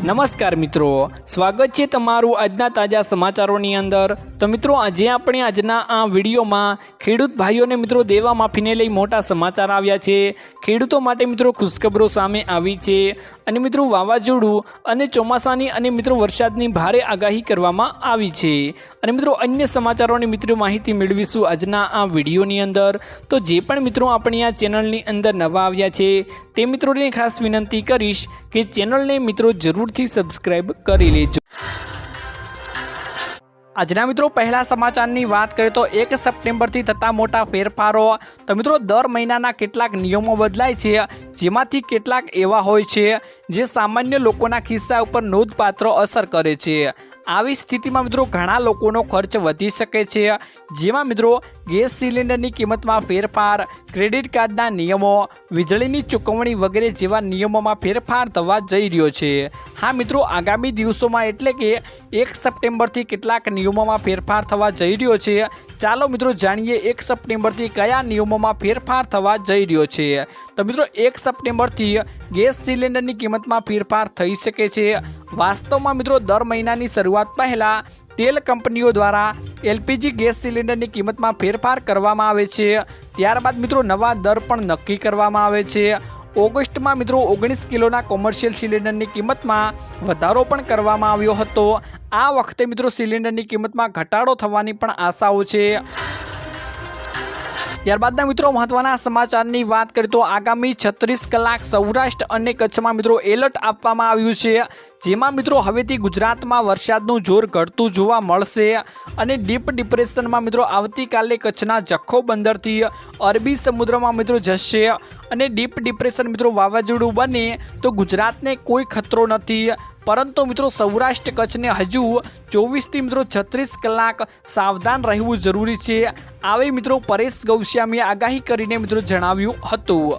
નમસ્કાર મિત્રો, સ્વાગત છે તમારું આજના તાજા સમાચારોની અંદર. તો મિત્રો, આજે આપણે આજના આ વિડીયોમાં ખેડૂત ભાઈઓને મિત્રો દેવા માફીને લઈ મોટા સમાચાર આવ્યા છે. ખેડૂતો માટે મિત્રો ખુશખબરો સામે આવી છે. અને મિત્રો વાવાઝોડું અને ચોમાસાની અને મિત્રો વરસાદની ભારે આગાહી કરવામાં આવી છે. અને મિત્રો અન્ય સમાચારોની મિત્રો માહિતી મેળવીશું આજના આ વિડીયોની અંદર. તો જે પણ મિત્રો આપણી આ ચેનલની અંદર નવા આવ્યા છે, તે મિત્રોને ખાસ વિનંતી કરીશ કે ચેનલને મિત્રો જરૂરથી સબસ્ક્રાઈબ કરી લેજો. આજના મિત્રો, પહેલા સમાચારની વાત કરીએ તો એક સપ્ટેમ્બરથી થતા મોટા ફેરફારો. તો મિત્રો, દર મહિનાના કેટલાક નિયમો બદલાય છે, જેમાંથી કેટલાક એવા હોય છે, જે સામાન્ય લોકોના ખિસ્સા ઉપર નોંધપાત્ર અસર કરે છે. આવી સ્થિતિમાં મિત્રો ઘણા લોકોનો ખર્ચ વધી શકે છે. જેમાં મિત્રો ગેસ સિલિન્ડરની કિંમતમાં ફેરફાર, ક્રેડિટ કાર્ડના નિયમો, વીજળીની ચૂકવણી વગેરે જેવા નિયમોમાં ફેરફાર થવા જઈ રહ્યો છે. હા મિત્રો, આગામી દિવસોમાં એટલે કે એક સપ્ટેમ્બરથી કેટલાક નિયમોમાં ફેરફાર થવા જઈ રહ્યો છે. ચાલો મિત્રો જાણીએ એક સપ્ટેમ્બરથી કયા નિયમોમાં ફેરફાર થવા જઈ રહ્યો છે. તો મિત્રો, એક સપ્ટેમ્બરથી ગેસ સિલિન્ડરની કિંમતમાં ફેરફાર થઈ શકે છે. વાસ્તવમાં મિત્રો, દર મહિનાની શરૂઆત પહેલાં તેલ કંપનીઓ દ્વારા એલપીજી ગેસ સિલિન્ડરની કિંમતમાં ફેરફાર કરવામાં આવે છે. ત્યારબાદ મિત્રો, નવા દર પણ નક્કી કરવામાં આવે છે. ઓગસ્ટમાં મિત્રો, ઓગણીસ કિલોના કોમર્શિયલ સિલિન્ડરની કિંમતમાં વધારો પણ કરવામાં આવ્યો હતો. આ વખતે મિત્રો, સિલિન્ડરની કિંમતમાં ઘટાડો થવાની પણ આશાઓ છે. ત્યારબાદના મિત્રો મહત્વના સમાચારની વાત કરીએ તો આગામી છત્રીસ કલાક સૌરાષ્ટ્ર અને કચ્છમાં મિત્રો એલર્ટ આપવામાં આવ્યું છે. જેમાં મિત્રો હવેથી ગુજરાતમાં વરસાદનું જોર ઘટતું જોવા મળશે અને ડીપ ડિપ્રેશનમાં મિત્રો આવતીકાલે કચ્છના જખો બંદરથી અરબી સમુદ્રમાં મિત્રો જશે. અને ડીપ ડિપ્રેશન મિત્રો વાવાઝોડું બને તો ગુજરાતને કોઈ ખતરો નથી. પરંતુ મિત્રો સૌરાષ્ટ્ર કચ્છને હજુ ચોવીસથી મિત્રો છત્રીસ કલાક સાવધાન રહેવું જરૂરી છે. આવી મિત્રો પરેશ ગૌસ્વામીએ આગાહી કરીને મિત્રો જણાવ્યું હતું.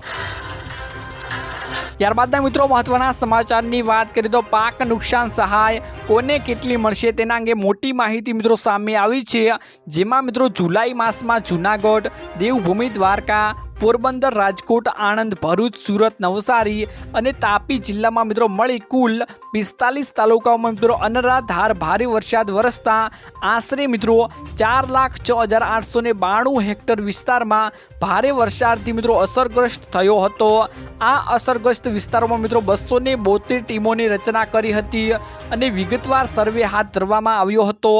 ત્યારબાદના મિત્રો મહત્વના સમાચારની વાત કરીએ તો પાક નુકસાન સહાય કોને કેટલી મળશે તેના અંગે મોટી માહિતી મિત્રો સામે આવી છે. જેમાં મિત્રો જુલાઈ માસમાં જુનાગઢ, દેવભૂમિ દ્વારકા પોરબંદર, રાજકોટ, આણંદ, ભરૂચ, સુરત, નવસારી અને તાપી જિલ્લામાં મિત્રો મળી કુલ પિસ્તાલીસ તાલુકાઓમાં મિત્રો અનરાધાર ભારે વરસાદ વરસતા આશરે મિત્રો ચાર લાખ છ હજાર આઠસો ને બાણું હેક્ટર વિસ્તારમાં ભારે વરસાદથી મિત્રો અસરગ્રસ્ત થયો હતો. આ અસરગ્રસ્ત વિસ્તારોમાં મિત્રો બસો ને બોતેર ટીમોની રચના કરી હતી અને વિગતવાર સર્વે હાથ ધરવામાં આવ્યો હતો,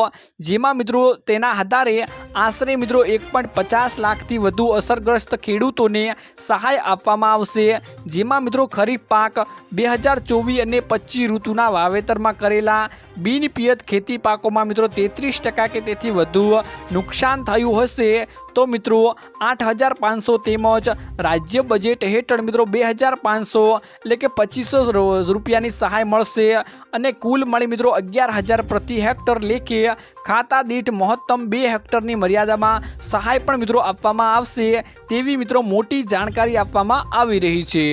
જેમાં મિત્રો તેના આધારે આશરે મિત્રો એક પોઈન્ટ પચાસ લાખથી વધુ અસરગ્રસ્ત ખેડૂતોને સહાય આપવામાં આવશે. જેમાં મિત્રો ખરીફ પાક બે હજાર અને પચીસ ઋતુના વાવેતરમાં કરેલા બિનપિયત ખેતી પાકોમાં મિત્રો તેત્રીસ કે તેથી વધુ નુકસાન થયું હશે. તો મિત્રો આઠ હજાર પાંચસો તેમજ રાજ્ય બજેટ હેઠળ મિત્રો બે હજાર પાંચસો એટલે કે પચીસો રૂપિયાની સહાય મળશે અને કુલ મળી મિત્રો અગિયાર હજાર પ્રતિ હેક્ટર લેખે ખાતા દીઠ મહત્તમ બે હેક્ટરની મર્યાદામાં સહાય પણ મિત્રો આપવામાં આવશે. તેવી મિત્રો મોટી જાણકારી આપવામાં આવી રહી છે.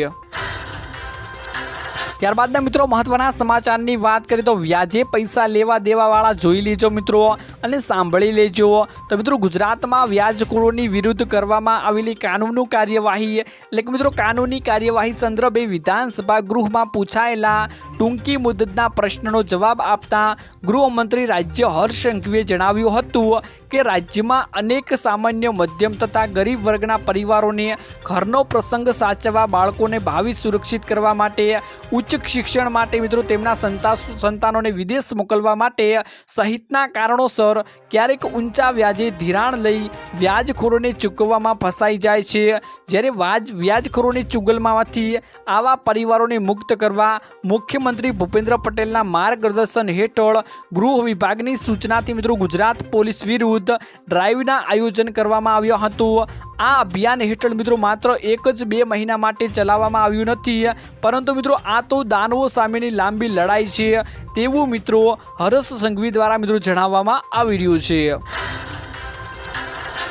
ત્યારબાદના મિત્રો મહત્વના સમાચારની વાત કરીએ તો વ્યાજે પૈસા લેવા દેવાવાળા જોઈ લેજો મિત્રો. અને સાંભળી લેજો તો મિત્રો, ગુજરાતમાં વ્યાજખોરોની વિરુદ્ધ કરવામાં આવેલી કાનૂની કાર્યવાહી, એટલે કે મિત્રો, કાનૂની કાર્યવાહી સંદર્ભે વિધાનસભા ગૃહમાં પૂછાયેલા ટૂંકી મુદતના પ્રશ્નનો જવાબ આપતા ગૃહમંત્રી રાજ્ય હર્ષ સંઘવીએ જણાવ્યું હતું કે, રાજ્યમાં અનેક સામાન્ય, મધ્યમ તથા ગરીબ વર્ગના પરિવારોને ઘરનો પ્રસંગ સાચવવા, બાળકોને ભાવિ સુરક્ષિત કરવા માટે, ઉચ્ચ શિક્ષણ માટે, મિત્રો, તેમના સંતા સંતાનોને વિદેશ મોકલવા માટે સહિતના કારણોસર ક્યારેક ઊંચા વ્યાજે ધિરાણ લઈ વ્યાજખોરોને ચૂકવવામાં ફસાઈ જાય છે. જ્યારે વ્યાજ, વ્યાજખોરોની ચુગલમાંથી આવા પરિવારોને મુક્ત કરવા મુખ્યમંત્રી ભૂપેન્દ્ર પટેલના માર્ગદર્શન હેઠળ ગૃહ વિભાગની સૂચનાથી મિત્રો ગુજરાત પોલીસ વિરુદ્ધ ડ્રાઈવના આયોજન કરવામાં આવ્યું હતું. આ અભિયાન હેઠળ મિત્રો માત્ર એક જ બે મહિના માટે ચલાવવામાં આવ્યું નથી. પરંતુ મિત્રો આ તો દાનવો સામેની લાંબી લડાઈ છે. તેવું મિત્રો હર્ષ સંઘવી દ્વારા મિત્રો જણાવવામાં આવી વીડિયો છે.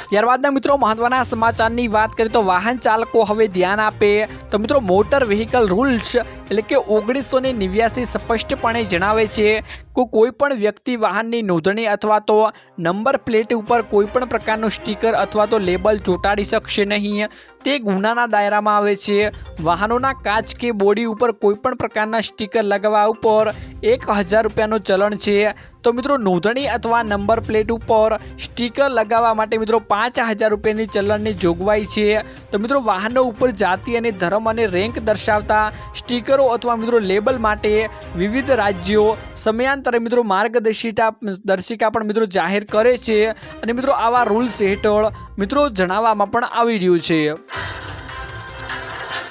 ત્યારબાદના મિત્રો મહત્વના સમાચારની વાત કરીએ તો વાહન ચાલકો હવે ધ્યાન આપે. તો મિત્રો, મોટર વ્હીકલ રૂલ્સ એટલે કે ઓગણીસો ને નેવ્યાસી સ્પષ્ટપણે જણાવે છે કે કોઈપણ વ્યક્તિ વાહનની નોંધણી અથવા તો નંબર પ્લેટ ઉપર કોઈપણ પ્રકારનું સ્ટીકર અથવા તો લેબલ ચોંટાડી શકશે નહીં. તે ગુનાના દાયરામાં આવે છે. વાહનોના કાચ કે બોડી ઉપર કોઈપણ પ્રકારના સ્ટીકર લગાવવા ઉપર એક હજાર રૂપિયાનું ચલણ છે. તો મિત્રો, નોંધણી અથવા નંબર પ્લેટ ઉપર સ્ટીકર લગાવવા માટે મિત્રો પાંચ હજાર રૂપિયાની ચલણની જોગવાઈ છે. તો મિત્રો, વાહનો ઉપર જાતિ અને ધર્મ અને રેન્ક દર્શાવતા સ્ટીકરો અથવા મિત્રો લેબલ માટે વિવિધ રાજ્યો સમયાંતરે મિત્રો માર્ગદર્શિતા, દર્શિકા પણ મિત્રો જાહેર કરે છે. અને મિત્રો આવા રૂલ્સ હેઠળ મિત્રો જણાવવામાં પણ આવી રહ્યું છે.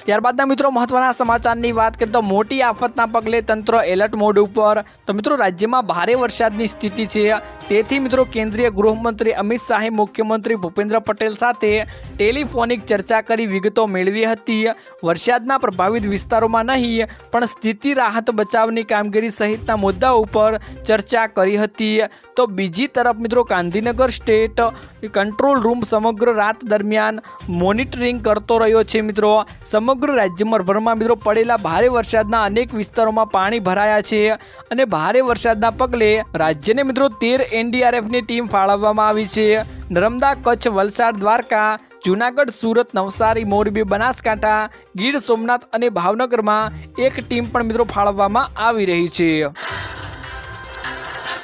ત્યારબાદના મિત્રો મહત્વના સમાચારની વાત કરીએ તો મોટી આફતના પગલે તંત્ર એલર્ટ મોડ ઉપર. તો મિત્રો રાજ્યમાં ભારે વરસાદની સ્થિતિ છે. તેથી મિત્રો કેન્દ્રીય ગૃહમંત્રી અમિત શાહે મુખ્યમંત્રી ભૂપેન્દ્ર પટેલ સાથે ટેલિફોનિક ચર્ચા કરી વિગતો મેળવી હતી. વરસાદના પ્રભાવિત વિસ્તારોમાં નહીં, પણ સ્થિતિ રાહત બચાવની કામગીરી સહિતના મુદ્દા ઉપર ચર્ચા કરી હતી. તો બીજી તરફ મિત્રો ગાંધીનગર સ્ટેટ કંટ્રોલ રૂમ સમગ્ર રાત દરમિયાન મોનિટરિંગ કરતો રહ્યો છે મિત્રો. સમગ્ર રાજ્યમાં ભરમાં મિત્રો પડેલા ભારે વરસાદના અનેક વિસ્તારોમાં પાણી ભરાયા છે અને ભારે વરસાદના પગલે રાજ્યને મિત્રો તેર એનડીઆરએફની ટીમ ફાળવવામાં આવી છે. નર્મદા, કચ્છ, વલસાડ, દ્વારકા, જૂનાગઢ, સુરત, નવસારી, મોરબી, બનાસકાંઠા, ગીર સોમનાથ અને ભાવનગરમાં એક ટીમ પણ મિત્રો ફાળવવામાં આવી રહી છે.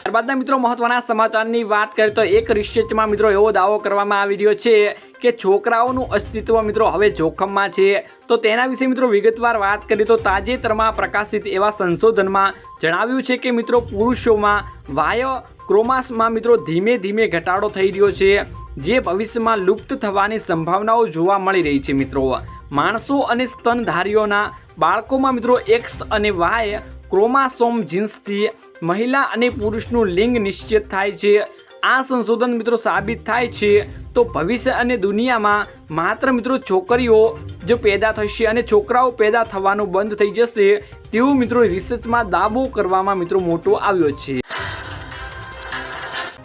ત્યારબાદના મિત્રો મહત્વના સમાચારની વાત કરીએ તો એક રિસર્ચમાં મિત્રો એવો દાવો કરવામાં આવી રહ્યો છે કે છોકરાઓનું અસ્તિત્વ મિત્રો હવે જોખમમાં છે. તો તેના વિશે મિત્રો વિગતવાર વાત કરીએ તો તાજેતરમાં પ્રકાશિત એવા સંશોધનમાં જણાવ્યું છે કે મિત્રો પુરુષોમાં વાય ક્રોમાસમાં મિત્રો ધીમે ધીમે ઘટાડો થઈ રહ્યો છે. જે ભવિષ્યમાં લુપ્ત થવાની સંભાવનાઓ જોવા મળી રહી છે મિત્રો. માણસો અને સ્તનધારીઓના બાળકોમાં મિત્રો એક્સ અને વાય ક્રોમાસોમ જીન્સથી મહિલા અને પુરુષનું લિંગ નિશ્ચિત થાય છે. આ સંશોધન મિત્રો સાબિત થાય છે તો ભવિષ્ય અને દુનિયામાં માત્ર મિત્રો છોકરીઓ જ પેદા થશે અને છોકરાઓ પેદા થવાનું બંધ થઈ જશે તેવું મિત્રો રિસર્ચમાં દાવો કરવામાં મિત્રો મોટો આવ્યો છે.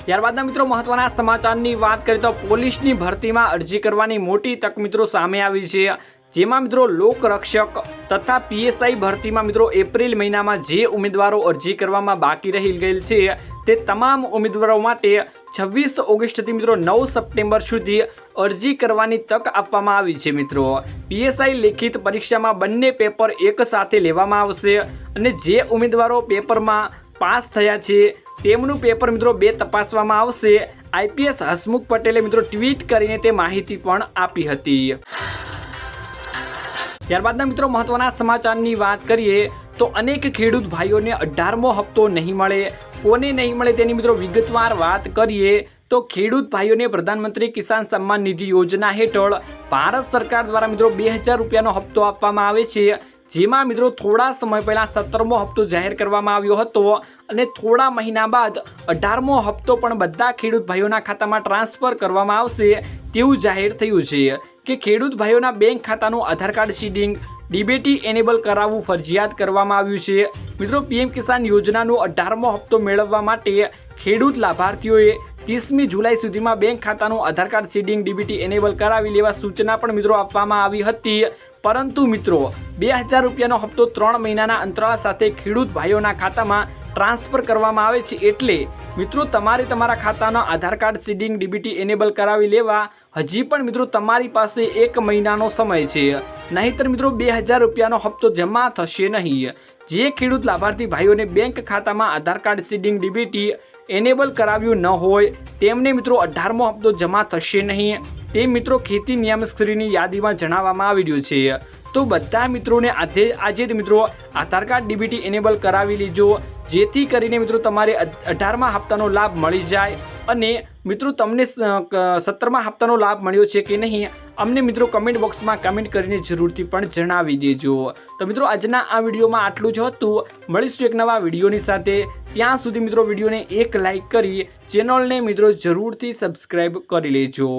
ત્યારબાદના મિત્રો મહત્વના સમાચારની વાત કરીએ તો પોલીસની ભરતીમાં અરજી કરવાની મોટી તક મિત્રો સામે આવી છે. જેમાં મિત્રો લોકરક્ષક તથા પીએસઆઈ ભરતીમાં મિત્રો એપ્રિલ મહિનામાં જે ઉમેદવારો અરજી કરવામાં બાકી રહી ગયેલ છે, તે તમામ ઉમેદવારો માટે છવ્વીસ ઓગસ્ટથી મિત્રો નવ સપ્ટેમ્બર સુધી અરજી કરવાની તક આપવામાં આવી છે મિત્રો. પીએસઆઈ લેખિત પરીક્ષામાં બંને પેપર એક સાથે લેવામાં આવશે અને જે ઉમેદવારો પેપરમાં પાસ થયા છે, તેમનું પેપર મિત્રો બે તપાસવામાં આવશે. આઈપીએસ હસમુખ પટેલે મિત્રો ટ્વીટ કરીને તે માહિતી પણ આપી હતી. ત્યારબાદના મિત્રો મહત્વના સમાચારની વાત કરીએ તો અનેક ખેડૂત ભાઈઓને અઢારમો હપ્તો નહીં મળે, કોને નહીં મળે તેની મિત્રો વિગતવાર વાત કરીએ તો ખેડૂત ભાઈઓને પ્રધાનમંત્રી કિસાન સન્માન નિધિ યોજના હેઠળ ભારત સરકાર દ્વારા મિત્રો બે હજાર રૂપિયાનો હપ્તો આપવામાં આવે છે, જેમાં મિત્રો થોડા સમય પહેલાં સત્તરમો હપ્તો જાહેર કરવામાં આવ્યો હતો અને થોડા મહિના બાદ અઢારમો હપ્તો પણ બધા ખેડૂત ભાઈઓના ખાતામાં ટ્રાન્સફર કરવામાં આવશે તેવું જાહેર થયું છે. કે ખેડૂત ભાઈઓના બેંક ખાતાનું Aadhaar card seeding, DBT enable કરાવવું ફરજિયાત કરવામાં આવ્યું છે. મિત્રો, પીએમ કિસાન યોજનાનો અઢારમો હપ્તો મેળવવા માટે ખેડૂત લાભાર્થીઓએ ત્રીસમી જુલાઈ સુધીમાં બેંક ખાતાનું Aadhaar card seeding, DBT enable કરાવી લેવા સૂચના પણ મિત્રો આપવામાં આવી હતી. પરંતુ મિત્રો, બે હજાર રૂપિયાનો હપ્તો ત્રણ મહિનાના અંતરાળ સાથે ખેડૂત ભાઈઓના ખાતામાં ટ્રાન્સફર કરવામાં આવે છે એટલે મિત્રો તમારે તમારા ખાતાનો Aadhaar card, seeding, DBT enable કરાવી લેવા. હજી પણ મિત્રો તમારી પાસે એક મહિનાનો સમય છે. નહીંતર મિત્રો બે હજાર રૂપિયાનો હપ્તો જમા થશે નહીં. જે ખેડૂત લાભાર્થી ભાઈઓને બેંક ખાતામાં Aadhaar card, seeding, DBT enable કરાવ્યું ન હોય, તેમને મિત્રો અઢારમો હપ્તો જમા થશે નહીં. તે મિત્રો ખેતી નિયામકશ્રીની યાદીમાં જણાવવામાં આવી રહ્યું છે. તો બધા મિત્રોને આજે આજે જ મિત્રો આધાર કાર્ડ ડીબીટી એનેબલ કરાવી લીજો. જેથી કરીને મિત્રો તમારે અઢારમા હપ્તાનો લાભ મળી જાય અને મિત્રો તમને સત્તરમા હપ્તાનો લાભ મળ્યો છે કે નહીં, અમને મિત્રો કમેન્ટ બોક્સમાં કમેન્ટ કરીને જરૂરથી પણ જણાવી દેજો. તો મિત્રો આજના આ વિડીયોમાં આટલું જ હતું. મળીશું એક નવા વિડીયોની સાથે. ત્યાં સુધી મિત્રો વિડીયોને એક લાઇક કરી ચેનલને મિત્રો જરૂરથી સબસ્ક્રાઈબ કરી લેજો.